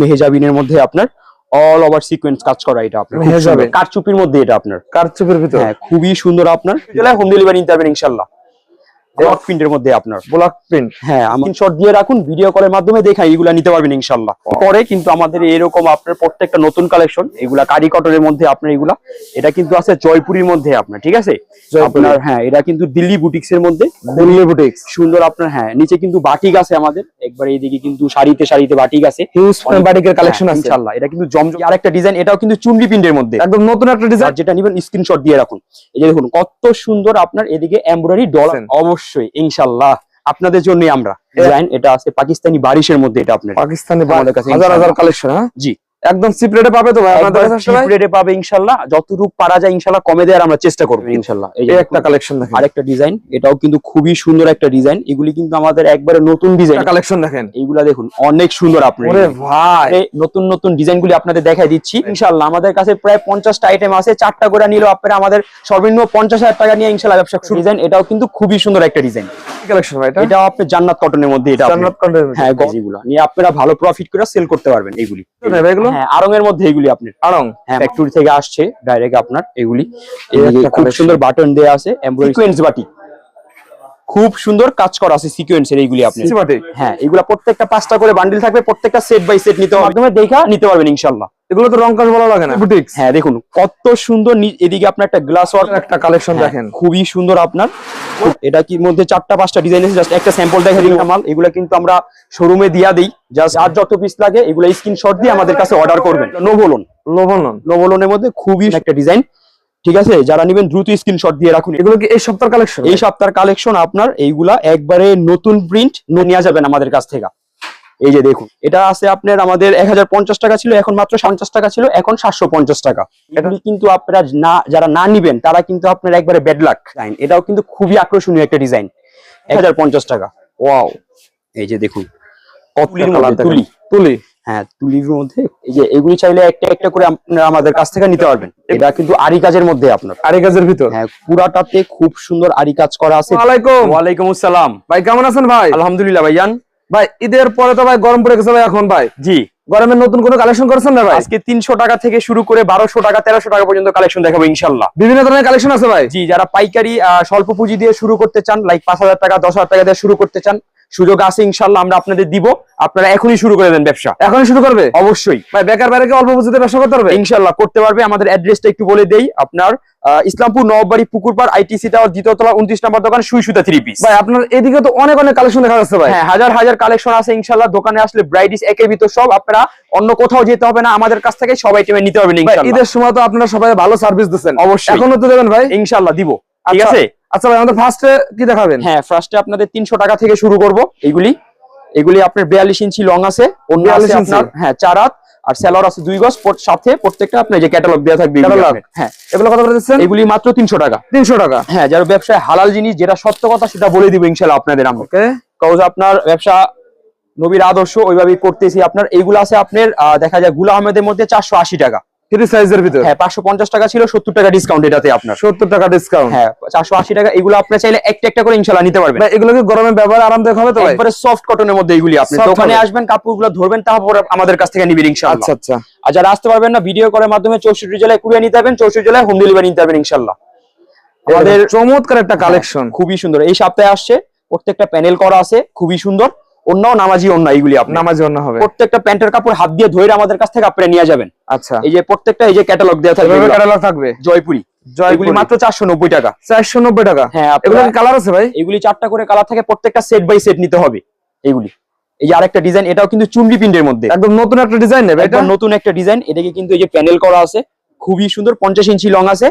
মেহেজাবিনের মধ্যে আপনার all over sequence কাজ করা এটা আপনার। কারচুপির মধ্যে এটা আপনার। কারচুপির ভিতরে। হ্যাঁ খুবই সুন্দর আপনার। হোম ডেলিভারি নিতে পারবেন ইনশাল্লাহ ব্লক প্রিন্টের মধ্যে আপনার। ব্লক প্রিন্ট হ্যাঁ আমি শর্ট দিয়ে রাখুন ভিডিও কলের মাধ্যমে দেখাই এগুলা নিতে পারবেন ইনশাল্লাহ পরে কিন্তু আমাদের এরকম আপনার প্রত্যেকটা নতুন কালেকশন এগুলা কারি কটনের মধ্যে আপনার এগুলা এটা কিন্তু আছে জয়পুরীর মধ্যে আপনার ঠিক আছে? আপনার হ্যাঁ এটা কিন্তু দিল্লি বুটিক্স এর মধ্যে। দিল্লি বুটিক্স সুন্দর আপনার হ্যাঁ নিচে কিন্তু বাটিক আছে আমাদের একবার এইদিকে কিন্তু শাড়িতে শাড়িতে বাটিক আছে। বাটিকের কালেকশন হ্যাঁ, আছে। ইনশাল্লাহ এটা কিন্তু জমজম আরেকটা ডিজাইন এটাও কিন্তু চুনরি প্রিন্টের মধ্যে। একদম নতুন একটা ডিজাইন আর যেটা নিবেন স্ক্রিনশট দিয়ে রাখুন। এই যে দেখুন কত সুন্দর আপনার এদিকে এমব্রয়ডারি ডলার দেখছেন? অবশ্যই ইনশাল্লাহ আপনাদের জন্যই আমরা। ডিজাইন এটা আছে পাকিস্তানি বারিশের মধ্যে এটা আপনার পাকিস্তানি আমাদের কাছে হাজার হাজার কালেকশন হ্যাঁ? জি। একদম চিপ রেটে পাবে তো ভাই আপনাদের কাছে ভাই? রেটে পাবে ইনশাল্লাহ। যতটুকু পারা যায় ইনশাল্লাহ কমে দেওয়ার আমরা চেষ্টা করব ইনশাল্লাহ। এই একটা কালেকশন দেখেন। আরেকটা ডিজাইন এটাও কিন্তু খুবই সুন্দর একটা ডিজাইন এগুলি কিন্তু আমাদের একবারে নতুন ডিজাইন কালেকশন দেখেন। এইগুলা দেখুন অনেক সুন্দর আপনার ওরে ভাই। এই নতুন নতুন ডিজাইন গুলি আপনাদের দেখাই দিচ্ছি। ইনশাল্লাহ আমাদের কাছে প্রায় পঞ্চাশটা আইটেম আছে। চারটা করে নিলেও আপনারা আমাদের সর্বনিম্ন পঞ্চাশ হাজার টাকা নিয়ে ইনশাল্লাহ ব্যবসা শুরু ডিজাইন এটাও কিন্তু খুবই সুন্দর একটা ডিজাইন কালেকশন ভাই এটা? আপনি জান্নাত কটনের মধ্যে এটা জান্নাত কন্টেন্ট হ্যাঁ গজিগুলো নিয়ে আপনারা ভালো প্রফিট করে সেল করতে পারবেন নেবে এগুলো হ্যাঁ আরং এর মধ্যে এগুলি আপনার হ্যাঁ ফ্যাক্টরি থেকে আসছে ডাইরেক্ট আপনার এগুলি। খুব সুন্দর বাটন দেয়া আছে সিকোয়েন্স বাটি খুব সুন্দর কাজ করা আছে সিকোয়েন্সের এইগুলি আপনি। হ্যাঁ এগুলা প্রত্যেকটা পাঁচটা করে বান্ডিল থাকবে প্রত্যেকটা সেট বাই সেট নিতে হবে। মাধ্যমে দেখা নিতে পারবেন ইনশাল্লাহ এগুলো তো রং কাজ ভালো লাগে না। হ্যাঁ দেখুন কত সুন্দর এদিকে আপনার একটা গ্লাস ওয়ার্ক একটা কালেকশন দেখেন। খুবই সুন্দর আপনার। এটা কি মধ্যে চারটা পাঁচটা ডিজাইন আছে জাস্ট একটা স্যাম্পল দেখা দিই মাল এগুলা কিন্তু আমরা শোরুমে দিয়া দিই। জাস্ট আর যত পিস লাগে এগুলা স্ক্রিনশট দিয়ে আমাদের কাছে অর্ডার করবেন। নো বলুন লোভন নন নো বলনের মধ্যে খুবই একটা ডিজাইন ঠিক আছে? যারা নেবেন দ্রুত স্ক্রিনশট দিয়ে রাখুন। এগুলো কি এই সপ্তাহের কালেকশন এই সপ্তাহের কালেকশন আপনার এইগুলা একবারে নতুন প্রিন্ট নেওয়া যাবেন আমাদের কাছ থেকে। এই যে দেখুন এটা আছে আপনার আমাদের এক হাজার পঞ্চাশ টাকা ছিল এখন মাত্র পঞ্চাশ টাকা ছিল এখন সাতশো পঞ্চাশ টাকা। এটা কিন্তু আপনারা না যারা না নিবেন তারা কিন্তু আপনার একবারে ব্যাড লাক এটাও কিন্তু খুবই আকর্ষণীয় একটা ডিজাইন এক হাজার পঞ্চাশ টাকা। ওয়াও এই যে দেখুন তুলি। হ্যাঁ তুলির মধ্যে এই যে এগুলি চাইলে একটা একটা করে আপনারা আমাদের কাছ থেকে নিতে পারবেন। এটা কিন্তু আরি কাজের মধ্যে আপনার। আরে গাছের ভিতর? হ্যাঁ পুরাটাতে খুব সুন্দর আরি কাজ করা আছে। ওয়ালাইকুম। ওয়ালাইকুম আসসালাম। ভাই কেমন আছেন ভাই? আলহামদুলিল্লাহ ভাইজান ভাই ঈদের পরে তো ভাই গরম পড়ে গেছে ভাই এখন ভাই। জি। গরমের নতুন কোনো কালেকশন করেছেন না ভাই? আজকে তিনশো টাকা থেকে শুরু করে বারোশো টাকা তেরোশো টাকা পর্যন্ত কালেকশন দেখাবো ইনশাল্লাহ বিভিন্ন ধরনের কালেকশন আছে ভাই? জি যারা পাইকারি স্বল্প পুঁজি দিয়ে শুরু করতে চান লাইক পাঁচ হাজার টাকা দশ হাজার টাকা দিয়ে শুরু করতে চান সুযোগ আছে ইনশাল্লাহ আমরা আপনাদের দিব। আপনারা এখনই শুরু করে দেন ব্যবসা। এখনই শুরু করবে? অবশ্যই। ভাই বেকার বাইরে অল্প পুঁজিতে ব্যবসা করতে পারবে? ইনশাল্লাহ করতে পারবে। আমাদের অ্যাড্রেসটা একটু বলে দেই। আপনার ইসলামপুর নববাড়ি পুকুরপাড় আইটিসি টাওয়ার দ্বিতীয় তলা উনত্রিশ নম্বর দোকান সুই সুতা থ্রি পিস ভাই আপনার এদিকে তো অনেক অনেক কালেকশন দেখা যাচ্ছে ভাই। হ্যাঁ হাজার হাজার কালেকশন আছে ইনশাল্লাহ দোকানে আসলে ব্রাইডিস একের ভিতর সব আপনারা অন্য কোথাও যেতে হবে না। আমাদের কাছ থেকে সব আইটেমে নিতে হবে ঈদের সময় তো আপনারা সবাই ভালো সার্ভিস দিচ্ছেন। অবশ্যই। এখনও তো দেবেন ভাই? ইনশাল্লাহ দিব। ঠিক আচ্ছা, আছে? আচ্ছা ভাই আমাদের ফার্স্টে কি দেখাবেন? হ্যাঁ ফার্স্টে আপনাদের তিনশো টাকা থেকে শুরু করব এগুলি। এগুলি আপনার বিয়াল্লিশ ইঞ্চি লং আছে অন্য 42 আছে। আপনার হ্যাঁ চার হাত আর স্যালোর আছে দুই গজ সাথে প্রত্যেকটা আপনার যে ক্যাটালগ দেওয়া থাকবে হ্যাঁ। এগুলো কত করে দিচ্ছেন? এগুলি মাত্র তিনশো টাকা। তিনশো টাকা। হ্যাঁ যারা ব্যবসায় হালাল জিনিস যেটা সত্য কথা সেটা বলে দিব ইনশাল্লাহ আপনাদের আমরা ওকে। কজ আপনার ব্যবসা নবীর আদর্শ ওইভাবেই করতেছি আপনার। এইগুলো আছে আপনার দেখা যায়গুলা আহমেদের মধ্যে চারশো আশি টাকা। থ্রি সাইজের ভিতর? হ্যাঁ টাকা ছিল সত্তর টাকা ডিসকাউন্ট এটাতে আপনার। সত্তর টাকা ডিসকাউন্ট হ্যাঁ চারশো আশি টাকা এগুলো চাইলে একটা একটা করে নিতে পারবেন। ভাই এগুলো কি গরমে ব্যবহার আরামদায়ক হবে তো ভাই? একবারে সফট কটনের মধ্যে এগুলি আপনি দোকানে আসবেন কাপড়গুলো ধরবেন তারপর আমাদের কাছ থেকে নিবেন ইনশাআল্লাহ আচ্ছা আচ্ছা। আর যারা আসতে পারবেন না ভিডিও করার মাধ্যমে চৌষট্টি জেলায় কুড়িয়ে নিতে পারবেন চৌষট্টি জেলায় হোম ডেলিভারি নিতে পারবেন আমাদের আমাদের চমৎকার একটা কালেকশন খুবই সুন্দর। এই সপ্তাহে আসছে প্রত্যেকটা প্যানেল করা আছে খুবই সুন্দর। অন্যও নামাজি অন্য এইগুলি আপনি। নামাজি অন্য হবে। প্রত্যেকটা প্যান্টের কাপড় হাত দিয়ে ধরে আমাদের কাছ থেকে আপনারা নিয়ে যাবেন। আচ্ছা। এই যে প্রত্যেকটা এই যে ক্যাটালগ দেওয়া থাকবে। ক্যাটালগ থাকবে? জয়পুরি। জয়পুরি। মাত্র চারশো নব্বই টাকা। চারশো নব্বই টাকা? হ্যাঁ এগুলো কালার আছে ভাই? এগুলি চারটা করে কালার থাকে প্রত্যেকটা সেট বাই সেট নিতে হবে এগুলি এই যে আরেকটা ডিজাইন এটাও কিন্তু চুনরি প্রিন্টের মধ্যে। একদম নতুন একটা ডিজাইন নেবে এটা? নতুন একটা ডিজাইন এটাকে কিন্তু এই যে প্যানেল করা আছে খুবই সুন্দর পঞ্চাশ ইঞ্চি লং আছে।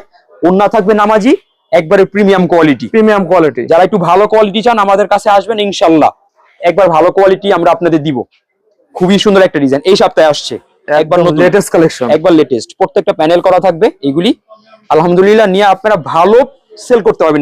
ওন্না থাকবে নামাজি একবারে প্রিমিয়াম কোয়ালিটি প্রিমিয়াম কোয়ালিটি যারা একটু ভালো কোয়ালিটি চান আমাদের কাছে আসবেন ইনশাল্লাহ। একবার ভালো কোয়ালিটি আমরা আপনাদের দিব। খুবই সুন্দর একটা ডিজাইন এই সপ্তাহে আসছে। একবার লেটেস্ট কালেকশন একবার লেটেস্ট প্রত্যেকটা প্যানেল করা থাকবে এগুলি। আলহামদুলিল্লাহ নিয়ে আপনারা ভালো সেল করতে পারবেন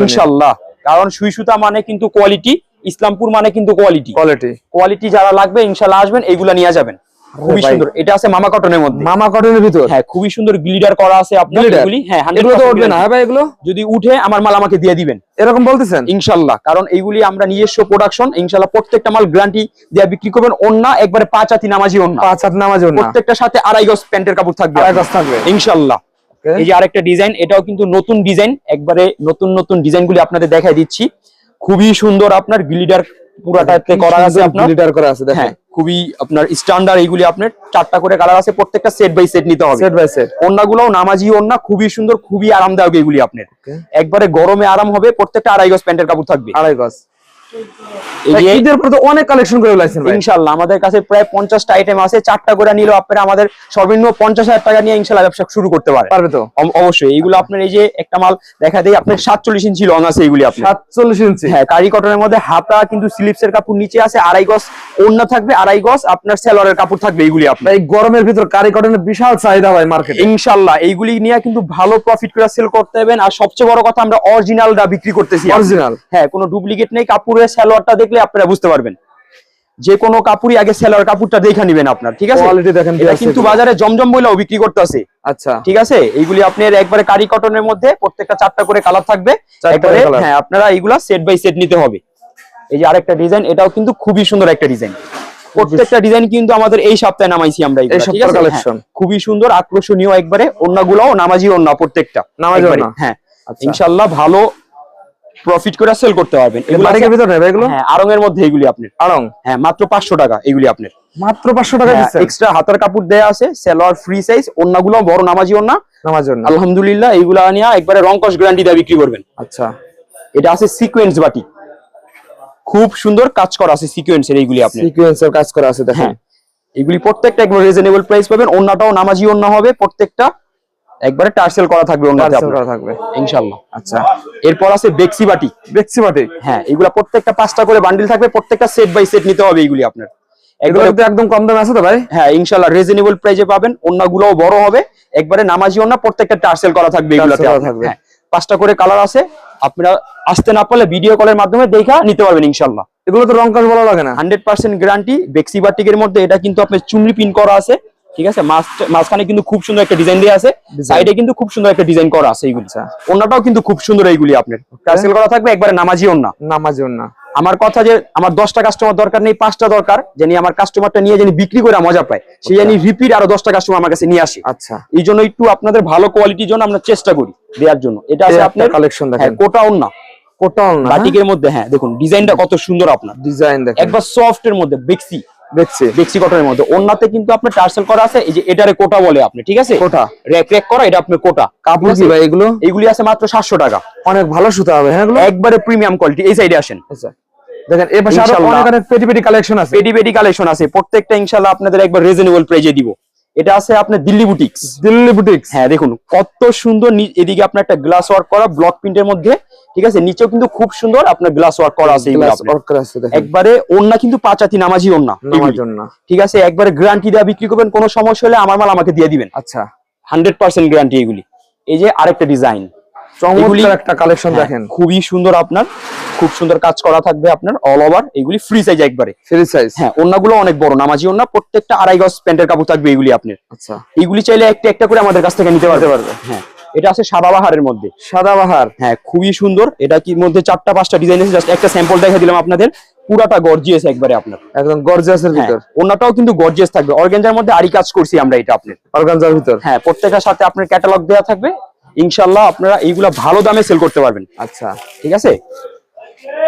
ইনশাল্লাহ কারণ সুই সুতা মানে কিন্তু কোয়ালিটি ইসলামপুর মানে কিন্তু কোয়ালিটি কোয়ালিটি কোয়ালিটি যারা লাগবে ইনশাল্লাহ আসবেন এগুলা নিয়ে যাবেন। খুবই সুন্দর। এটা আছে মামা কটনের মধ্যে। মামা কটনের ভিতর? হ্যাঁ খুবই সুন্দর গ্লিডার করা আছে আপনার এগুলি। হ্যাঁ এগুলো তো উঠবে না হ্যাঁ ভাই এগুলো? যদি উঠে আমার মাল আমাকে দিয়ে দিবেন। এরকম বলতেছেন? ইনশাল্লাহ কারণ এইগুলি আমরা নিজস্ব প্রোডাকশন প্রত্যেকটা মাল গ্যারান্টি দিয়ে বিক্রি করবেন। ওন্না একবারে পাঁচ হাতি নামাজি ওন্না পাঁচ হাত নামাজ না প্রত্যেকটার সাথে আড়াই গজ প্যান্টের কাপড় থাকবে। আড়াই গজ থাকবে। ইনশাল্লাহ। এই যে আরেকটা ডিজাইন এটাও কিন্তু নতুন ডিজাইন একবারে নতুন নতুন ডিজাইনগুলি আপনাদের দেখাই দিচ্ছি। খুবই সুন্দর আপনার গ্লিডার পুরাটাতে করা আছে আপনার। গ্লিডার করা আছে হ্যাঁ দেখেন খুবই আপনার স্ট্যান্ডার্ড এইগুলি আপনার চারটা করে কালার আছে প্রত্যেকটা সেট বাই সেট নিতে হবে। সেট বাই সেট ওন্নাগুলোও নামাজি ওন্না খুবই সুন্দর খুবই আরামদায়ক এগুলি আপনার। একবারে গরমে আরাম হবে প্রত্যেকটা আড়াই গজ প্যান্টের কাপড় থাকবে। আড়াই গজ। ঈদের পর তো অনেক কালেকশন করে লাইছেন ভাই। ইনশাল্লাহ আমাদের কাছে প্রায় পঞ্চাশটা আইটেম আছে চারটা করে নিলেও আপনারা আমাদের সর্বনিম্ন পঞ্চাশ হাজার টাকা নিয়ে ইনশাল্লাহ ব্যবসা শুরু করতে পারে পারবে তো? অবশ্যই এইগুলো আপনার এই যে একটা মাল দেখা দেয় আপনার সাতচল্লিশ ইঞ্চি লং আছে এগুলি আপনার। সাতচল্লিশ ইঞ্চি হ্যাঁ কারি কটনের মধ্যে হাতা কিন্তু স্লিপসের কাপড় নিচে আছে আড়াই গজ থাকবে আড়াই গজ আপনার সেলরের কাপড় থাকবে এইগুলি আপনার। এই গরমের ভিতর কারি কটনের বিশাল চাহিদা ভাই মার্কেটে ইনশাল্লাহ এইগুলি নিয়ে কিন্তু ভালো প্রফিট করে সেল করতে হবে আর সবচেয়ে বড় কথা আমরা অরিজিনালটা বিক্রি করতেছি। অরিজিনাল হ্যাঁ কোনো ডুপ্লিকেট নেই কাপড়ের সেলোয়ারটা দেখলে আপনারা বুঝতে পারবেন। যে কোনো কাপড়ই আগে সেলোয়ার কাপড়টা দেখে নেবেন আপনার ঠিক আছে? কোয়ালিটি দেখেন এটা কিন্তু বাজারে জমজম বইলেও বিক্রি করতেছে। আচ্ছা। ঠিক আছে? এইগুলি আপনার একবারে কারি কটনের মধ্যে প্রত্যেকটা চারটা করে কালার থাকবে। একবারে হ্যাঁ আপনারা এইগুলা সেট বাই সেট নিতে হবে। এই যে আরেকটা ডিজাইন এটাও কিন্তু খুবই সুন্দর একটা ডিজাইন প্রত্যেকটা ডিজাইন কিন্তু আমাদের এই সপ্তাহে নামাইছি আমরা এই সপ্তাহের আছে? collection। হ্যাঁ, খুবই সুন্দর আকর্ষণীয় একবারে অন্যগুলাও নামাজি অন্য প্রত্যেকটা নামাজি হ্যাঁ। আচ্ছা। ইনশাআল্লাহ ভালো প্রফিট করে সেল করতে পারবেন। এগুলো ভিতর নেবে এগুলো? হ্যাঁ আরঙের মধ্যে এগুলি আপনার। আড়ং? হ্যাঁ মাত্র পাঁচশো টাকা এগুলি আপনার। মাত্র পাঁচশো টাকা এক্সট্রা হাতার কাপড় দেয়া আছে সেলোয়ার ফ্রি সাইজ অন্যগুলো বড় নামাজি অন্য। নামার জন্য আলহামদুলিল্লাহ এইগুলা নিয়ে একবারে রংকশ গ্যারান্টি দিয়ে বিক্রি করবেন। আচ্ছা। এটা আছে সিকোয়েন্স বাটি। খুব সুন্দর কাজ করা আছে সিকোয়েন্সের এইগুলি আপনি সিকোয়েন্সের কাজ করা আছে দেখেন। হ্যাঁ এগুলি প্রত্যেকটা একবার রিজনেবল প্রাইস পাবেন অন্যটাও নামাজি অন্য হবে প্রত্যেকটা একবারে টার্সেল করা থাকবে আপনার। করা থাকবে। ইনশাআল্লাহ আচ্ছা। এরপর আছে বেক্সি বাটি। দেখছি বাটি? হ্যাঁ এগুলা প্রত্যেকটা পাঁচটা করে বান্ডিল থাকবে প্রত্যেকটা সেট বাই সেট নিতে হবে এইগুলি আপনার। এগুলো একদম কম দামে আছে তো ভাই? হ্যাঁ ইনশাআল্লাহ রিজনেবল প্রাইসে পাবেন অন্যগুলোও বড় হবে। একবারে নামাজি অন্য প্রত্যেকটা টার্সেল করা থাকবে এগুলাতে থাকবে। হ্যাঁ পাঁচটা করে কালার আছে আপনারা আসতে না পারলে ভিডিও কলের মাধ্যমে দেখা নিতে পারবেন ইনশাআল্লাহ এগুলো তো রং কাজ বলা লাগে না। হান্ড্রেড পার্সেন্ট গ্যারান্টি বেক্সি বাটিকের মধ্যে এটা কিন্তু আপনার চুমড়ি পিন করা আছে। ঠিক আছে? মাঝ- মাঝখানে কিন্তু খুব সুন্দর একটা ডিজাইন দেওয়া আছে। সাইডে কিন্তু খুব সুন্দর একটা ডিজাইন করা আছে এইগুলি অন্যটাও কিন্তু খুব সুন্দর এইগুলি আপনার। টার্সেল করা থাকবে একবারে নামাজি অন্য নামার জন্য আমার কথা যে আমার দশটা কাস্টমার দরকার নেই পাঁচটা দরকার জানি আমার কাস্টমারটা নিয়ে জানি বিক্রি করে মজা পায়। সে জানি রিপিট আরও দশটা কাস্টমার আমার কাছে নিয়ে আসে। আচ্ছা। এই জন্য একটু আপনাদের ভালো কোয়ালিটির জন্য আমরা চেষ্টা করি দেওয়ার জন্য। এটা আছে আপনার কালেকশন হ্যাঁ দেখেন কোটা অন্য কোটাল না বাটিকের মধ্যে হ্যাঁ দেখুন ডিজাইনটা কত সুন্দর আপনার। ডিজাইন দেখেন। একবার সফট এর মধ্যে বেক্সি। দেখছি। বেক্সি কটনের মধ্যে। ওন্নাতে কিন্তু আপনার টার্সেল করা আছে এই যে এটারে কোটা বলে আপনি ঠিক আছে? কোটা। র্যাক র্যাক করা এটা আপনার কোটা। কাপড় কি ভাই এগুলো? এগুলি আছে মাত্র সাতশো টাকা। অনেক ভালো সুতা হবে হ্যাঁ এগুলো? একবারে প্রিমিয়াম কোয়ালিটি এই সাইডে আসেন। আচ্ছা। দেখেন এই পাশে আরও অনেক অনেক পেটি পেটি কালেকশন আছে। পেটি পেটি কালেকশন আছে। প্রত্যেকটা ইনশাল্লাহ আপনাদের একবার রিজনেবল প্রাইজে দিব। এটা আছে আপনার দিল্লি বুটিক্স দিল্লি বুটিক্স হ্যাঁ দেখুন কত সুন্দর এদিকে আপনার একটা গ্লাস ওয়ার্ক করা ব্লক প্রিন্টের মধ্যে ঠিক আছে? নিচেও কিন্তু খুব সুন্দর আপনার গ্লাস ওয়ার্ক করা আছে একবারে ওন্না কিন্তু পাঁচাতি নামাজি ওন্না ঠিক আছে? একবারে গ্যারান্টি দেওয়া বিক্রি করবেন কোনো সমস্যা হলে আমার মাল আমাকে দিয়ে দিবেন। আচ্ছা। হান্ড্রেড পার্সেন্ট গ্যারান্টি এগুলি। এই যে আরেকটা ডিজাইন চমৎকার একটা কালেকশন হ্যাঁ, দেখেন। খুবই সুন্দর আপনার। খুব সুন্দর কাজ করা থাকবে আপনার অল ওভার এগুলি ফ্রি সাইজ একবারে। ফ্রি সাইজ হ্যাঁ ওন্নাগুলো অনেক বড় নামাজি ওন্না প্রত্যেকটা আড়াই গজ প্যান্টের কাপড় থাকবে এগুলি আপনার। আচ্ছা। এইগুলি চাইলে একটা একটা করে আমাদের কাছ থেকে নিতে পারতে পারবে। হ্যাঁ। এটা আছে সাদাবাহারের মধ্যে। সাদাবাহার হ্যাঁ খুবই সুন্দর। এটা কি মধ্যে চারটা পাঁচটা ডিজাইন আছে? জাস্ট একটা স্যাম্পল দেখা দিলাম আপনাদের। পুরাটা গর্জিয়াস একবারে আপনার। একদম গর্জিয়াসের হ্যাঁ ভিতর। ওন্নাটাও কিন্তু গর্জিয়াস থাকবে। অর্গেঞ্জার মধ্যে আরি কাজ করছি আমরা এটা আপনার। অর্গানজার ভিতর। হ্যাঁ প্রত্যেকটার সাথে আপনার ক্যাটালগ দেওয়া থাকবে। ইনশাল্লাহ আপনারা এইগুলা ভালো দামে সেল করতে পারবেন। আচ্ছা। ঠিক আছে?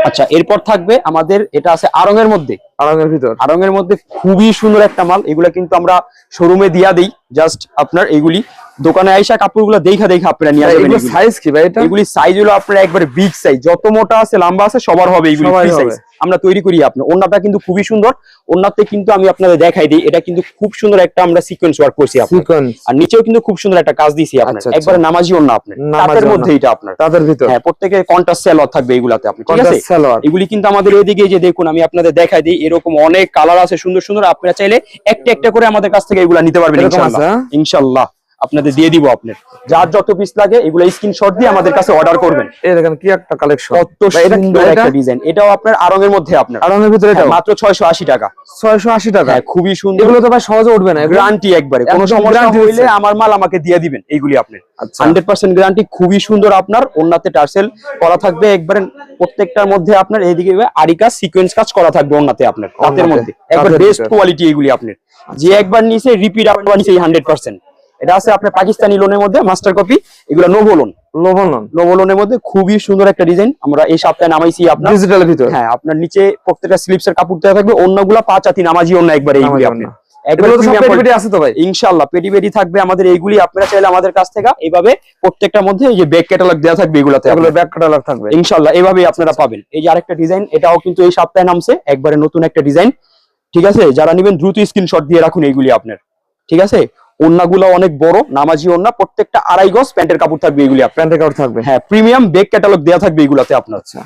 আচ্ছা এরপর থাকবে আমাদের এটা আছে আরঙের মধ্যে। আড়ঙের ভিতর। আরঙের মধ্যে খুবই সুন্দর একটা মাল। এগুলা কিন্তু আমরা শোরুমে দিয়া দেই। জাস্ট আপনার এগুলি দোকানে আইসা কাপড়গুলো দেখা দেখা আপনারা নিয়ে যাবেন এগুলো সাইজ কি ভাই এটা? এগুলি সাইজ হলো আপনার একবারে বিগ সাইজ যত মোটা আছে লম্বা আছে সবার হবে এগুলি free আমরা তৈরি করি আপনার। ওন্নাটা কিন্তু খুবই সুন্দর। ওন্নাতে কিন্তু আমি আপনাদের দেখাই দিই। এটা কিন্তু খুব সুন্দর একটা আমরা সিকোয়েন্স ওয়ার্ক করছি সিকোয়েন্স আর নিচেও কিন্তু খুব সুন্দর একটা কাজ দিয়েছি আপনার। আচ্ছা, আচ্ছা। একবারে নামাজি ওন্না আপনার। তাদের। মধ্যে এটা আপনার। তাদের ভিতর। হ্যাঁ প্রত্যেকে কন্ট্রাস্ট সেলর থাকবে এগুলাতে আপনি ঠিক আছে? এগুলি কিন্তু আমাদের এদিকে যে দেখুন আমি আপনাদের দেখাই দিই। এরকম অনেক কালার আছে সুন্দর সুন্দর। আপনারা চাইলে একটা একটা করে আমাদের কাছ থেকে এগুলা নিতে পারবেন ইনশাআল্লাহ হ্যাঁ? ইনশাআল্লাহ আপনাদের দিয়ে দিব আপনার। যার যত পিস লাগে এগুলো স্ক্রিনশট দিয়ে আমাদের কাছে অর্ডার করবেন। এই দেখেন কি একটা কালেকশন কত সুন্দর একটা ডিজাইন এটাও আপনার আরঙের মধ্যে আপনার। আর এর ভিতরে হ্যাঁ, এটাও? মাত্র ছয়শো আশি টাকা। ছয়শো আশি টাকা? হ্যাঁ খুবই সুন্দর। এগুলো তো ভাই সহজে উঠবে না গ্যারান্টি একবারে। কোনো সমস্যা হইলে আমার মাল আমাকে দিয়ে দিবেন এইগুলি আপনি আচ্ছা। হান্ড্রেড পার্সেন্ট গ্যারান্টি খুবই সুন্দর আপনার। ওনাতে টার্সেল করা থাকবে একবারে প্রত্যেকটার মধ্যে আপনার। এইদিকে আরিকা সিকোয়েন্স কাজ করা থাকবে ওনাতে আপনার ওড়নাতে, মধ্যে। একবার বেস্ট কোয়ালিটি এগুলি আপনার। যে একবার নিচে রিপিট আবার নিচে হান্ড্রেড পার্সেন্ট এটা আছে আপনার পাকিস্তানি লোনের মধ্যে মাস্টার কপি এগুলো নোভো লোন নোভো লোনের মধ্যে খুবই সুন্দর একটা ডিজাইন আমরা এই সপ্তাহে নামাইছি আপনার। ডিজিটাল ভিতর। হ্যাঁ আপনার নিচে প্রত্যেকটা স্লিপসের কাপড় দেওয়া থাকবে অন্যগুলা পাঁচ আতি নামাজি অন্য একবার এইগুলি আপনার ইনশাল্লাহ পেটি পেটি থাকবে আমাদের এইগুলি। আপনারা চাইলে আমাদের কাছ থেকে এইভাবে প্রত্যেকটার মধ্যে এই যে ব্যাক ক্যাটালগ দেওয়া থাকবে এগুলাতে এগুলো ব্যাক ক্যাটালগ থাকবে। ইনশাল্লাহ এইভাবেই আপনারা পাবেন। এই যে আরেকটা ডিজাইন এটাও কিন্তু এই সপ্তাহে নামছে একবারে নতুন একটা ডিজাইন ঠিক আছে? যারা নেবেন দ্রুত স্ক্রিনশট দিয়ে রাখুন এইগুলি আপনার। ঠিক আছে? ওন্নাগুলো অনেক বড় নামাজি ওন্না প্রত্যেকটা আড়াই গজ প্যান্টের কাপড় থাকবে এগুলি আপনার। প্যান্ট কাউট থাকবে? হ্যাঁ প্রিমিয়াম ব্যাক ক্যাটালগ দেওয়া থাকবে এগুলাতে আপনার। আচ্ছা।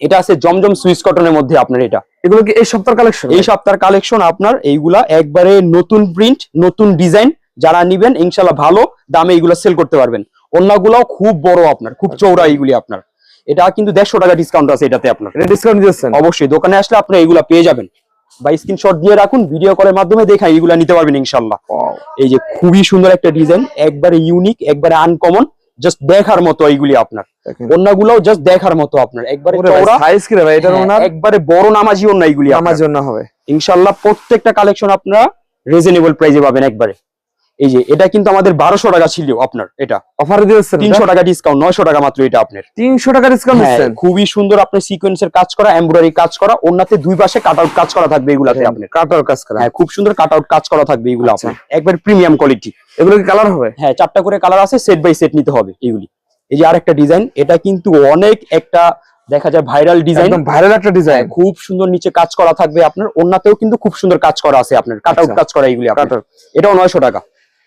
এটা আছে জমজম সুইস কটনের মধ্যে আপনার এটা। এগুলো কি এই সপ্তাহের কালেকশন এই সপ্তাহের কালেকশন আপনার এইগুলা একবারে নতুন প্রিন্ট নতুন ডিজাইন যারা নিবেন ইনশাল্লাহ ভালো দামে এইগুলা সেল করতে পারবেন। অন্যগুলাও খুব বড় আপনার খুব চৌড়া এইগুলি আপনার। এটা কিন্তু দেড়শো টাকা ডিসকাউন্ট আছে এটাতে আপনার। ডিসকাউন্ট দিয়েছেন? অবশ্যই দোকানে আসলে আপনি এইগুলা পেয়ে যাবেন। বা স্ক্রিনশট দিয়ে রাখুন ভিডিও কলের মাধ্যমে দেখাই এইগুলা নিতে পারবেন ইনশাল্লাহ। এই যে খুবই সুন্দর একটা ডিজাইন একবারে ইউনিক একবারে আনকমন জাস্ট দেখার মতো এইগুলি আপনার। অন্যগুলোও জাস্ট দেখার মতো আপনার। একবারে সাইজ কি রে ভাই? এটার হ্যাঁ, ওনার? একবারে বড় নামাজি অন্য এইগুলি আপনার। আমার জন্য হবে। ইনশাআল্লাহ প্রত্যেকটা কালেকশন আপনারা রিজনেবল প্রাইসে পাবেন একবারে। এই যে এটা কিন্তু আমাদের বারোশো টাকা ছিল আপনার এটা। অফারে দিয়েছেন তিনশো টাকা ডিসকাউন্ট নয়শো টাকা মাত্র এটা আপনার। তিনশো টাকা ডিসকাউন্ট হ্যাঁ, খুবই সুন্দর আপনার সিকোয়েন্সের কাজ করা এমব্রয়ডারি কাজ করা ওনাতে দুই পাশে কাট আউট কাজ করা থাকবে এগুলাতে আপনার। কাটার কাজ করা। হ্যাঁ খুব সুন্দর কাট আউট কাজ করা থাকবে এগুলো আচ্ছা। আপনার। একবার প্রিমিয়াম কোয়ালিটি এগুলো কি কালার হবে? হ্যাঁ চারটা করে কালার আছে সেট বাই সেট নিতে হবে এগুলি। এই যে আরেকটা ডিজাইন এটা কিন্তু অনেক একটা দেখা যায় ভাইরাল ডিজাইন একদম ভাইরাল একটা ডিজাইন খুব সুন্দর নিচে কাজ করা থাকবে আপনার ওনাতেও কিন্তু খুব সুন্দর কাজ করা আছে আপনার কাট আউট আচ্ছা। কাজ করা এগুলি আপনার। এটাও নয়শো টাকা।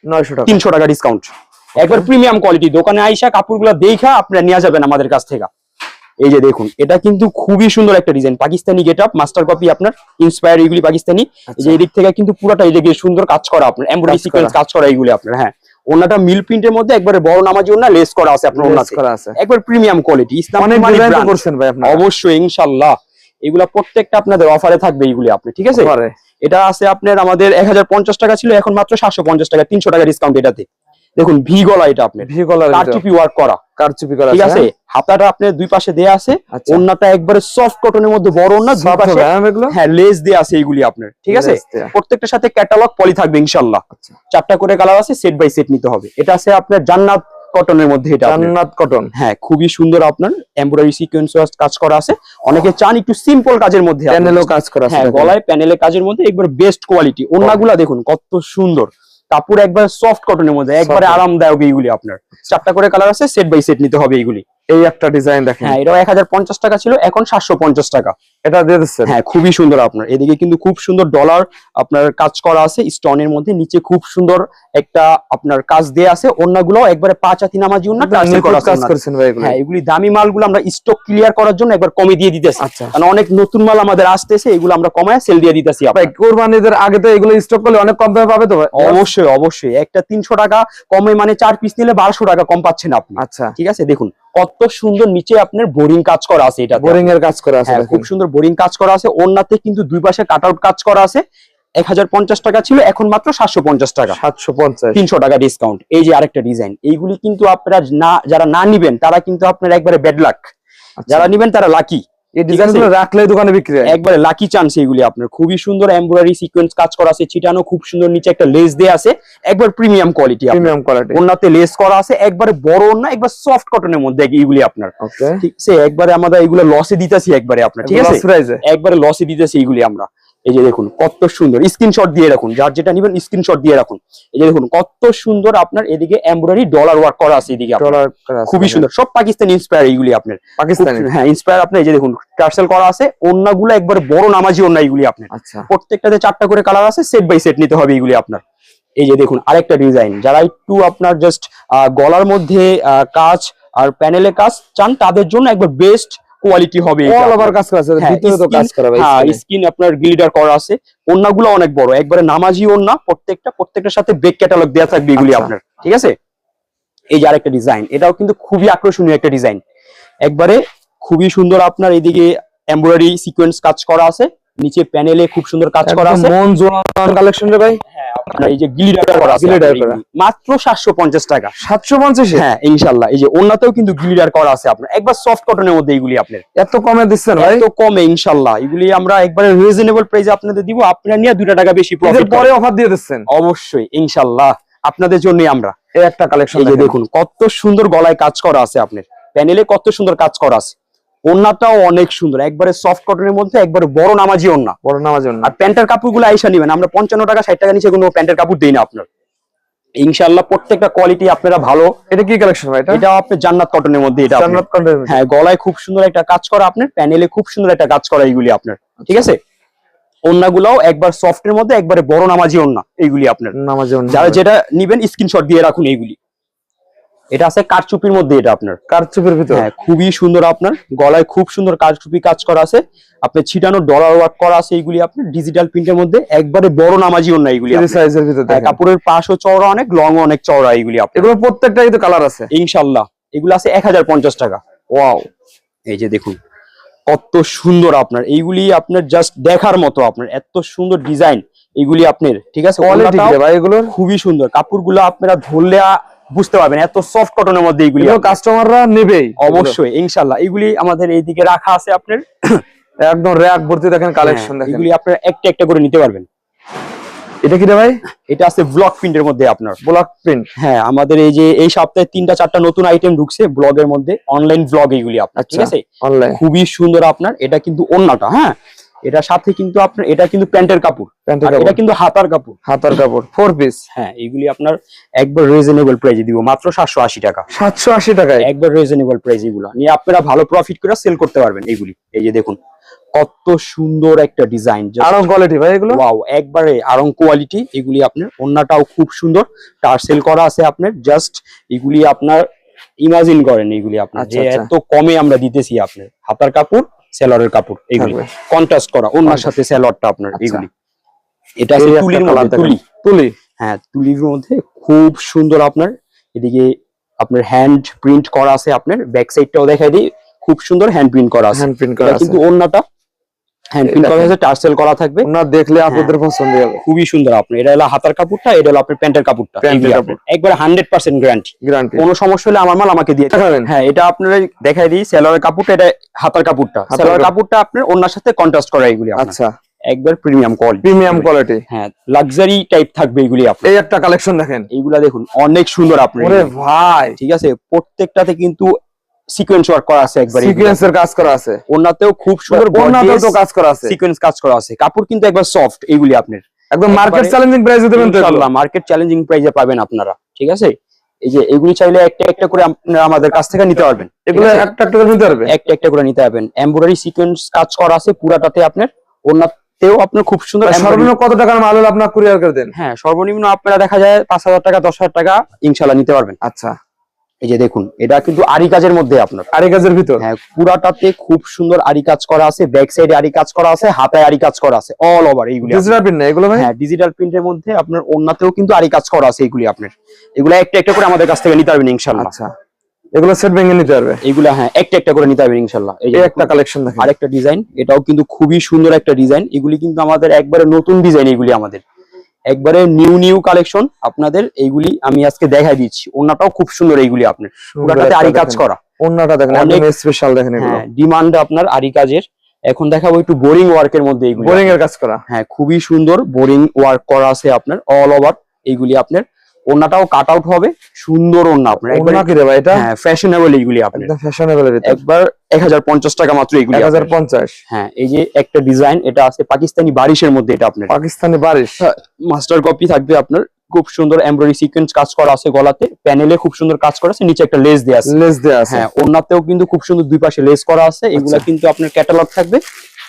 নয়শো টাকা। তিনশো টাকা ডিসকাউন্ট একবার প্রিমিয়াম কোয়ালিটি দোকানে আইসা কাপড়গুলো দেখা আপনারা নিয়ে যাবেন আমাদের কাছ থেকে। এই যে দেখুন এটা কিন্তু খুবই সুন্দর একটা design Pakistani get up master copy আপনার ইন্সপায়ার এগুলি পাকিস্তানি। যে এই যে এদিক থেকে কিন্তু পুরোটা এই যে সুন্দর কাজ করা আপনার এমব্রয়ডারি সিকোয়েন্স। কাজ করা এইগুলি আপনার হ্যাঁ। ওনাটা মিল প্রিন্টের মধ্যে একবারে বড় নামাজি ওনা লেস করা আছে আপনার Lace করা আছে। একবার প্রিমিয়াম কোয়ালিটি ইসলাম অনেক ডিজাইন করছেন ভাই আপনার। অবশ্যই ইনশাল্লাহ। এগুলা প্রত্যেকটা আপনাদের অফারে থাকবে এইগুলি আপনি ঠিক আছে? এটা আছে আপনার আমাদের এক হাজার পঞ্চাশ টাকা ছিল এখন মাত্র সাতশো পঞ্চাশ টাকা তিনশো টাকা ডিসকাউন্ট এটাতে। দেখুন ভি গলা এটা আপনার। ভি কলার কারচুপি ওয়ার্ক করা। কারচুপি করা ঠিক আছে হাতাটা আপনার দুই পাশে দেয়া আছে আচ্ছা। ওন্নাটা একবারে সফট কটনের মধ্যে বড় ওন্না দুই পাশে হ্যাঁ লেস দেয়া আছে এইগুলি আপনার। ঠিক আছে? প্রত্যেকটার সাথে ক্যাটালগ পলি থাকবে ইনশাল্লাহ। আচ্ছা। চারটা করে কালার আছে সেট বাই সেট নিতে হবে। এটা আছে আপনার জান্নাত কটনের মধ্যে এটা। জান্নাত কটন হ্যাঁ খুবই সুন্দর আপনার। এমব্রয়ডারি সিকোয়েন্স কাজ করা আছে। অনেকে চান একটু সিম্পল কাজের মধ্যে প্যানেলও কাজ করা আছে হ্যাঁ গলায় প্যানেলে কাজের মধ্যে একবার বেস্ট কোয়ালিটি ওন্নাগুলা দেখুন কত সুন্দর। কাপড় একবার সফট কটনের মধ্যে একবারে আরামদায়ক এইগুলি আপনার। চারটা করে কালার আছে সেট বাই সেট নিতে হবে এইগুলি। এই একটা ডিজাইন দেখেন। হ্যাঁ এটাও এক হাজার পঞ্চাশ টাকা ছিল এখন সাতশো পঞ্চাশ টাকা। এটা দিয়ে দিচ্ছেন? হ্যাঁ খুবই সুন্দর আপনার। এদিকে কিন্তু খুব সুন্দর ডলার আপনার কাজ করা আছে স্টোনের মধ্যে। নিচে খুব সুন্দর একটা আপনার কাজ দেয়া আছে। অন্যগুলো একবারে পাঁচ হাতি নামাজি অন্য কাজ করেছেন ভাই এগুলো। হ্যাঁ এগুলি দামি মালগুলো আমরা স্টক ক্লিয়ার করার জন্য একবার কমে দিয়ে দিতেছি। আচ্ছা। কারণ অনেক নতুন মাল আমাদের আসতেছে এগুলো আমরা কমায় সেল দিয়ে দিতেছি ভাই কোরবানিদের আগে তো এগুলো স্টক করলে অনেক কম দামে পাবে তো ভাই? অবশ্যই অবশ্যই। একটা তিনশো টাকা কমে মানে চার পিস নিলে বারোশো টাকা কম পাচ্ছেন আপনি। আচ্ছা। ঠিক আছে দেখুন। কত সুন্দর নিচে আপনার বোরিং কাজ করা আছে এটা বোরিং এর কাজ করা আছে হ্যাঁ খুব সুন্দর বোরিং কাজ করা আছে। ওনাতে কিন্তু দুই পাশে কাট আউট কাজ করা আছে। এক হাজার পঞ্চাশ টাকা ছিল এখন মাত্র সাতশো পঞ্চাশ টাকা। সাতশো পঞ্চাশ। তিনশো টাকা ডিসকাউন্ট এই যে আরেকটা ডিজাইন এইগুলি কিন্তু আপনারা না যারা না নিবেন তারা কিন্তু আপনার একবারে ব্যাড লাক যারা নিবেন তারা লাকি এই ডিজাইনগুলো রাখলে দোকানে বিক্রি হয়। একবারে লাকি চান্স এইগুলি আপনার। খুবই সুন্দর এমব্রয়ডারি সিকোয়েন্স কাজ করা আছে চিটানো খুব সুন্দর নিচে একটা লেস দেয়া আছে। একবার প্রিমিয়াম কোয়ালিটি প্রিমিয়াম কোয়ালিটি ওনাতে লেস করা আছে একবারে বড় না একবার সফট কটনের মধ্যে এইগুলি আপনার। ঠিক আছে? একবারে আমরা এগুলো লসে দিতেছি একবারে আপনার ঠিক আছে? একবারে লসে দিতেছি এইগুলি আমরা। এই যে দেখুন কত সুন্দর। স্ক্রিনশট দিয়ে রাখুন যার যেটা নিবেন স্ক্রিনশট দিয়ে রাখুন। এই যে দেখুন কত সুন্দর আপনার এদিকে এমব্রয়ডারি ডলার ওয়ার্ক করা আছে এদিকে আপনার। ডলার খুবই সুন্দর। সব পাকিস্তানি ইন্সপায়ার এইগুলি আপনার। পাকিস্তানি? হ্যাঁ ইন্সপায়ার আপনি এই যে দেখুন টার্সেল করা আছে অন্যগুলো একবার বড় নামাজি অন্য এইগুলি আপনার। আচ্ছা। প্রত্যেকটাতে চারটা করে কালার আছে সেট বাই সেট নিতে হবে এইগুলি আপনার। এই যে দেখুন আরেকটা ডিজাইন যারা একটু আপনার জাস্ট গলার মধ্যে কাজ আর প্যানেলে কাজ চান তাদের জন্য একবার বেস্ট কোয়ালিটি হবে অল ওভার কাজ করা আছে হ্যাঁ, ভিতরে তো কাজ করা ভাই হ্যাঁ স্কিন আপনার গ্লিডার করা আছে। ওন্নাগুলো অনেক বড় একবারে নামাজি ওন্না প্রত্যেকটা প্রত্যেকটার সাথে ব্যাক ক্যাটালগ দেয়া থাকবে এগুলি আচ্ছা। আপনার ঠিক আছে? এই যে আরেকটা ডিজাইন এটাও কিন্তু খুবই আকর্ষণীয় একটা ডিজাইন একবারে খুবই সুন্দর আপনার এইদিকে এমব্রয়ডারি সিকোয়েন্স কাজ করা আছে। নিচে প্যানেলে খুব সুন্দর কাজ করা আছে। মন জোড়ানো কালেকশন রে ভাই। হ্যাঁ আপনার এই যে গ্লিডার করা আছে আপনার করা। মাত্র 750 টাকা। সাতশো পঞ্চাশে? হ্যাঁ ইনশাআল্লাহ এই যে ওন্নাতেও কিন্তু গ্লিডার করা আছে আপনার। একবার সফট কটনের মধ্যে এগুলি আপনার। এত কমে দিচ্ছেন ভাই? এত কমে ইনশাআল্লাহ এগুলি আমরা একবারে রিজনেবল প্রাইসে আপনাদের দিব। আপনারা নিয়ে দুটা টাকা বেশি প্রফিট পরে অফার দিয়ে দিচ্ছেন? অবশ্যই ইনশাআল্লাহ আপনাদের জন্যই আমরা। এই একটা কালেকশন দেখুন। কত সুন্দর গলায় কাজ করা আছে আপনার। প্যানেলে কত সুন্দর কাজ করা আছে। ওন্নাটাও অনেক সুন্দর। একবারে সফট কটনের মধ্যে একবারে বড় নামাজি ওন্না। বড় নামার জন্য আর প্যান্টের কাপড়গুলো আইসা নেবেন। আমরা পঞ্চান্ন টাকা ষাট টাকা নিচে কোনো প্যান্টের কাপড় দিই না আপনার। ইনশাআল্লাহ প্রত্যেকটা কোয়ালিটি আপনারা ভালো। এটা কি কালেকশন ভাই এটা? এটা আপনার জান্নাত কটনের মধ্যে এটা। জান্নাত কন্টেন্ট হ্যাঁ গলায় খুব সুন্দর একটা কাজ করা আপনার প্যানেলে খুব সুন্দর একটা কাজ করা এইগুলি আপনার। ঠিক আছে? ওন্নাগুলাও একবার সফটের মধ্যে একবারে বড় নামাজি ওন্না এইগুলি আপনার। নামার জন্য যারা যেটা নিবেন স্ক্রিনশট দিয়ে রাখুন এইগুলি। এটা আছে কারচুপির মধ্যে এটা আপনার। কারচুপের ভিতর? হ্যাঁ খুবই সুন্দর আপনার। গলায় খুব সুন্দর কারচুপি কাজ করা আছে। আপনার ছিটানো ডলার ওয়ার্ক করা আছে এইগুলি আপনার ডিজিটাল প্রিন্টের মধ্যে। একবারে বড় নামাজি ওন্না এইগুলি সাইজের ভিতর হ্যাঁ, কাপড়ের পাশও চওড়া অনেক লং অনেক চওড়া এইগুলি আপনার। এগুলো প্রত্যেকটা কিন্তু কালার আছে। ইনশাল্লাহ এগুলো আছে এক হাজার পঞ্চাশ টাকা। ওয়াও। এই যে দেখুন কত সুন্দর আপনার। এইগুলি আপনার জাস্ট দেখার মতো আপনার। এত সুন্দর ডিজাইন এইগুলি আপনার। ঠিক আছে? কোয়ালিটি ভাই এগুলোর? খুবই সুন্দর। কাপড়গুলো আপনারা ধরলে বুঝতে পারবেন এত সফট কটনের মধ্যে এইগুলি এগুলো। কাস্টমাররা নেবেই অবশ্যই ইনশাল্লাহ। এইগুলি আমাদের এইদিকে রাখা আছে আপনার। একদম র্যাক ভর্তি দেখেন কালেকশন হ্যাঁ, দেখেন। এগুলি আপনারা একটা একটা করে নিতে পারবেন। এটা কি রে ভাই? এটা আছে ব্লক প্রিন্টের মধ্যে আপনার। ব্লক প্রিন্ট হ্যাঁ আমাদের এই যে এই সপ্তাহে তিনটা চারটা নতুন আইটেম ঢুকছে ব্লগের মধ্যে। অনলাইন ব্লগ এইগুলি আপনার ঠিক আচ্ছা। আছে? অনলাইন খুবই সুন্দর আপনার। এটা কিন্তু অন্যটা হ্যাঁ? এটার সাথে কিন্তু আপনার এটা কিন্তু প্যান্টের কাপড়। এটা কিন্তু হাতার কাপড়। হাতার কাপড় ফোর পিস হ্যাঁ এগুলি আপনার একবার রিজনেবল প্রাইসে দিব মাত্র সাতশো আশি টাকা। সাতশো আশি টাকায়? একবার রিজনেবল প্রাইস এগুলো। নিয়ে আপনারা ভালো প্রফিট করে সেল করতে পারবেন এইগুলি এই যে দেখুন কত সুন্দর একটা ডিজাইন আরও কোয়ালিটি ভাই এগুলো? ওয়াও একবারে আরং কোয়ালিটি এগুলি আপনার ওন্নাটাও খুব সুন্দর। টার্সেল করা আছে আপনার জাস্ট এগুলি আপনার ইমাজিন করেন এগুলি আপনার। আচ্ছা, যে আচ্ছা। এত কমে আমরা দিতেছি আপনার। হাতার কাপড় সেলরের কাপড় এইগুলি। কন্ট্রাস্ট করা ওনার সাথে সেলরটা আপনার এইগুলি। এটা আছে তুলির মধ্যে তুলি। তুলি? হ্যাঁ তুলির মধ্যে খুব সুন্দর আপনার এদিকে আপনার হ্যান্ড প্রিন্ট করা আছে আপনার ব্যাক সাইডটাও দেখাই দিই খুব সুন্দর হ্যান্ড প্রিন্ট করা আছে। হ্যান্ড প্রিন্ট করা আছে কিন্তু ওন্নাটা হ্যান্ড প্রিন্ট করা দেখেন। টার্সেল করা থাকবে। ওনার দেখলে আপনাদের পছন্দ হবে। খুবই সুন্দর এটা হলো হাতার কাপড়টা এটা হলো আপনার প্যান্টের কাপড়টা। প্যান্টের এগুলি কাপড়। আপনার একবারে গ্যারান্টি গ্যারান্টি কোনো সমস্যা হলে আমার মাল আমাকে দিয়ে। হ্যাঁ এটা আপনারা দেখাই দিই সেলরের কাপড়টা এটা হাতার কাপড়টা। সেলরের কাপড়টা আপনার ওনার সাথে কন্ট্রাস্ট করা এগুলি আচ্ছা। একবার প্রিমিয়াম কোয়ালিটি প্রিমিয়াম কোয়ালিটি হ্যাঁ লাক্সারি টাইপ থাকবে এগুলি আপনার। এই একটা কালেকশন দেখেন। এইগুলা দেখুন অনেক সুন্দর ওরে ভাই। ঠিক আছে প্রত্যেকটাতে কিন্তু সিকোয়েন্স ওয়ার্ক করা আছে একবার সিকোয়েন্সের কাজ করা আছে। ওনাতেও খুব সুন্দর ওনাতেও তো কাজ করা আছে। সিকোয়েন্স কাজ করা আছে। কাপড় কিন্তু একবার সফট এইগুলি আপনার। একদম মার্কেট চ্যালেঞ্জিং প্রাইসে দেবেন তো এগুলো? মার্কেট চ্যালেঞ্জিং প্রাইসে পাবেন আপনারা ঠিক আছে? এই যে এগুলি চাইলে একটা একটা করে আপনারা আমাদের কাছ থেকে নিতে পারবেন এগুলো একটা একটা করে নিতে পারবে? একটা একটা করে নিতে পারবেন। এমব্রয়ডারি সিকোয়েন্স কাজ করা আছে পুরাটাতে আপনার। ওনাতেও আপনার খুব সুন্দর সর্বনিম্ন কত টাকার মাল হলে আপনার কুরিয়ার করে দেন? হ্যাঁ সর্বনিম্ন আপনারা দেখা যায় পাঁচ হাজার টাকা দশ হাজার টাকা ইনশাল্লাহ নিতে পারবেন। আচ্ছা। এই যে দেখুন এটা কিন্তু আরি কাজের মধ্যে আপনার। আড়াই গাজের ভিতর? হ্যাঁ পুরাটাতে খুব সুন্দর আরি কাজ করা আছে ব্যাক সাইডে আরি কাজ করা আছে হাতায় আরি কাজ করা আছে অল ওভার এইগুলি ডিজিটাল প্রিন্ট না এগুলো ভাই? হ্যাঁ ডিজিটাল প্রিন্টের মধ্যে আপনার ওন্নাতেও কিন্তু আরি কাজ করা আছে এইগুলি আপনার। এগুলো একটা একটা করে আমাদের কাছ থেকে নিতে পারবেন ইনশাল্লাহ আচ্ছা। এগুলো সেট ভেঙে নিতে পারবে? এগুলা হ্যাঁ একটা একটা করে নিতে পারবেন ইনশাল্লাহ এই যে একটা কালেকশন দেখেন। আরেকটা ডিজাইন এটাও কিন্তু খুবই সুন্দর একটা ডিজাইন এগুলি কিন্তু আমাদের একবারে নতুন ডিজাইন এগুলি আমাদের। একবারে নিউ নিউ কালেকশন আপনাদের এইগুলি আমি আজকে দেখাই দিচ্ছি। ওনাটাও খুব সুন্দর এইগুলি আপনার। পুরাটাতে আরি কাজ করা। ওনাটা দেখেন অনেক- স্পেশাল দেখেন এগুলো। হ্যাঁ ডিমান্ড আপনার আরি কাজের এখন দেখাবো একটু বোরিং ওয়ার্ক এর মধ্যে এইগুলি বোরিং এর কাজ করা। হ্যাঁ খুবই সুন্দর বোরিং ওয়ার্ক করা আছে আপনার অল ওভার এইগুলি আপনার। ওন্নাটাও কাট আউট হবে। সুন্দর ওন্না আপনার। একবার অন্য কি রে ভাই এটা? হ্যাঁ ফ্যাশনেবল এইগুলি আপনার। একদম ফ্যাশনেবল ভিতর একবার এক হাজার পঞ্চাশ টাকা মাত্র এইগুলি এক হাজার আপনার। পঞ্চাশ? হ্যাঁ এই যে একটা ডিজাইন এটা আছে পাকিস্তানি বারিশের মধ্যে এটা আপনার। পাকিস্তানি বারিশ। মাস্টার কপি থাকবে আপনার। খুব সুন্দর এমব্রয়ডারি সিকোয়েন্স কাজ করা আছে গলাতে। প্যানেলে খুব সুন্দর কাজ করা আছে নিচে একটা লেস দেওয়া আছে। লেস দেয়া আছে। হ্যাঁ ওনাতেও কিন্তু খুব সুন্দর দুই পাশে লেস করা আছে। এগুলা আচ্ছা। কিন্তু আপনার ক্যাটালগ থাকবে।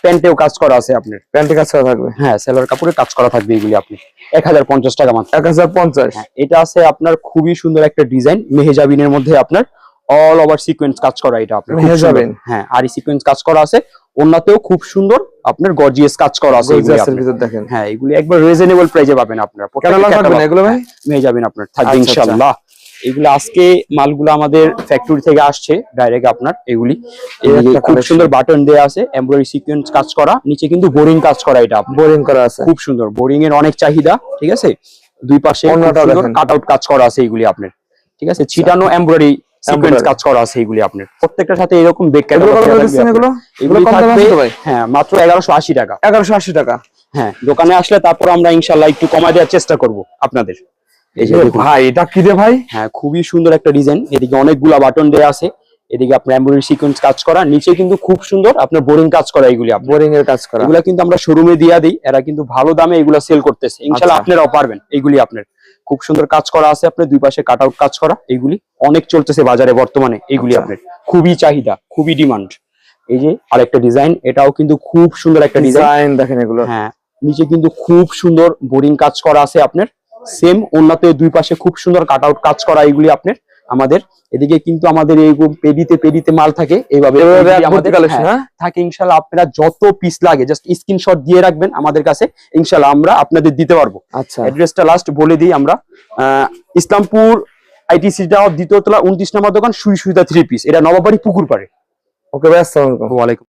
প্যান্টেও কাজ করা আছে আপনার। প্যান্টে কাজ করা থাকবে? হ্যাঁ সেলার কাপড়ে কাজ করা থাকবে এগুলি আপনি। এক হাজার পঞ্চাশ টাকা মাত্র। এক হাজার পঞ্চাশ? হ্যাঁ এটা আছে আপনার খুবই সুন্দর একটা ডিজাইন মেহেজাবিনের মধ্যে আপনার অল ওভার সিকোয়েন্স কাজ করা এটা আপনার খুব হেজাবেন। সুন্দর। হ্যাঁ আর সিকোয়েন্স কাজ করা আছে অন্যতেও খুব সুন্দর আপনার গর্জিয়াস কাজ করা আছে দেখেন। হ্যাঁ এগুলি একবার রিজনেবল প্রাইসে পাবেন আপনারা। প্রত্যেকটা থাকবে না এগুলো ভাই? পেয়ে যাবেন আপনার থাকবে আচ্ছা, ইনশাআল্লাহ। এগুলো আজকে মালগুলো আমাদের ফ্যাক্টরি থেকে আসছে ডাইরেক্ট আপনার এগুলি। খুব সুন্দর বাটন দেয়া আছে এমব্রয়ডারি সিকোয়েন্স কাজ করা নিচে কিন্তু বোরিং কাজ করা এটা বোরিং করা আছে। খুব সুন্দর বোরিং এর অনেক চাহিদা ঠিক আছে? দুই পাশে কাট আউট কাজ করা আছে এগুলি আপনার ঠিক আছে? ছিটানো এমব্রয়ডারি সিকোয়েন্স কাজ করা আছে এইগুলি আপনার। প্রত্যেকটার সাথে এরকম বেক এগুলো এগুলো? এগুলো এগুলি হ্যাঁ মাত্র এগারোশো আশি টাকা। এগারোশো আশি টাকা। হ্যাঁ দোকানে আসলে তারপর আমরা ইনশাল্লাহ একটু কমায় দেওয়ার চেষ্টা করব আপনাদের। ভাই এটা কি রে ভাই? হ্যাঁ খুবই সুন্দর একটা ডিজাইন। এদিকে অনেকগুলা বাটন দেওয়া আছে। এদিকে আপনার এমব্রয়ডারি সিকোয়েন্স কাজ করা। নিচে কিন্তু খুব সুন্দর আপনার বোরিং কাজ করা এগুলি বোরিং এর কাজ করা। এগুলা কিন্তু আমরা শোরুমে দিয়া দিই। এরা কিন্তু ভালো দামে এগুলা সেল করতেছে। ইনশাল্লাহ আচ্ছা। আপনারাও পারবেন এইগুলি আপনার। খুব সুন্দর কাজ করা আছে আপনার। দুই পাশে কাট আউট কাজ করা এইগুলি অনেক চলতেছে বাজারে বর্তমানে এইগুলি আচ্ছা। আপনার। খুবই চাহিদা খুবই ডিমান্ড এই যে আরেকটা ডিজাইন এটাও কিন্তু খুব সুন্দর একটা ডিজাইন দেখেন এগুলো। হ্যাঁ নিচে কিন্তু খুব সুন্দর বোরিং কাজ করা আছে আপনার। সেম অন্যতে দুই পাশে খুব সুন্দর কাট আউট কাজ করা এগুলি আপনার আমাদের। এদিকে কিন্তু আমাদের এই পেডিতে পেডিতে মাল থাকে এইভাবে আমাদের হ্যাঁ, থাকে ইনশাল্লাহ আপনারা যত পিস লাগে জাস্ট স্ক্রিনশট দিয়ে রাখবেন আমাদের কাছে ইনশাল্লাহ আমরা আপনাদের দিতে পারব। আচ্ছা। অ্যাড্রেসটা লাস্ট বলে দিই আমরা। আহ, ইসলামপুর আইটিসিটা দ্বিতীয় তলা উনত্রিশ নম্বর দোকান সুই সুইদা থ্রি পিস এটা নবাবাড়ি পুকুর পাড়ে। ওকে ভাই আসসালামু আলাইকুম।